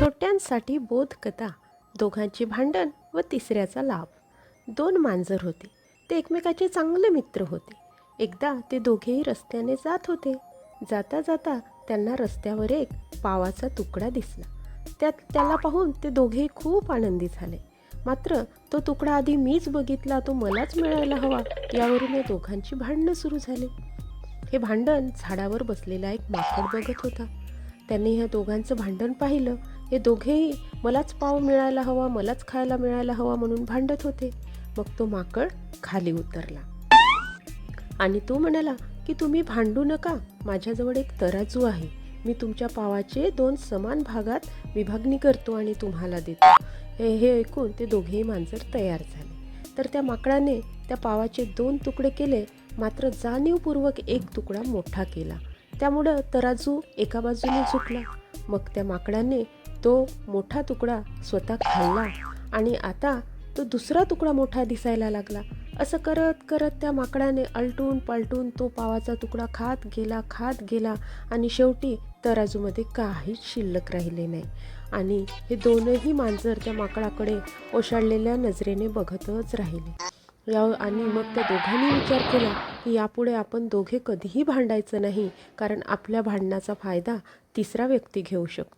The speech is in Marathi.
छोट्यांसाठी बोधकथा दोघांचे भांडण व तिसऱ्याचा लाभ. दोन मांजर होते. ते एकमेकाचे चांगले मित्र होते. एकदा ते दोघेही रस्त्याने जात होते. जाता जाता त्यांना रस्त्यावर एक पावाचा तुकडा दिसला. त्यात त्याला पाहून ते दोघेही खूप आनंदी झाले. मात्र तो तुकडा आधी मीच बघितला तो मलाच मिळायला हवा. यावरून या दोघांची भांडणं सुरू झाली. हे भांडण झाडावर बसलेला एक माकड बघत होता. त्यांनी ह्या दोघांचं भांडण पाहिलं. हे दोघेही मलाच पाव मिळायला हवा मलाच खायला मिळायला हवा म्हणून भांडत होते. मग तो माकड खाली उतरला. आणि तो म्हणाला की तुम्ही भांडू नका. माझ्याजवळ एक तराजू आहे. मी तुमच्या पावाचे दोन समान भागात विभागणी करतो आणि तुम्हाला देतो. हे हे ऐकून ते दोघेही मांजर तयार झाले. तर त्या माकडाने त्या पावाचे दोन तुकडे केले मात्र जाणीवपूर्वक एक तुकडा मोठा केला. त्यामुळं तराजू एका बाजूने झुकला. मग त्या माकडाने तो मोठा तुकडा स्वतः खाल्ला आणि आता तो दुसरा तुकडा मोठा दिसायला लागला. असं करत करत त्या माकडाने अलटून पलटून तो पावाचा तुकडा खात गेला खात गेला आणि शेवटी तराजूमध्ये काहीच शिल्लक राहिले नाही. आणि हे दोनही मांजर त्या माकडाकडे ओशाळलेल्या नजरेने बघतच राहिले. या आणि मग त्या दोघांनी विचार केला की यापुढे आपण दोघे कधीही भांडायचं नाही कारण आपल्या भांडणाचा फायदा तिसरा व्यक्ती घेऊ शकतो.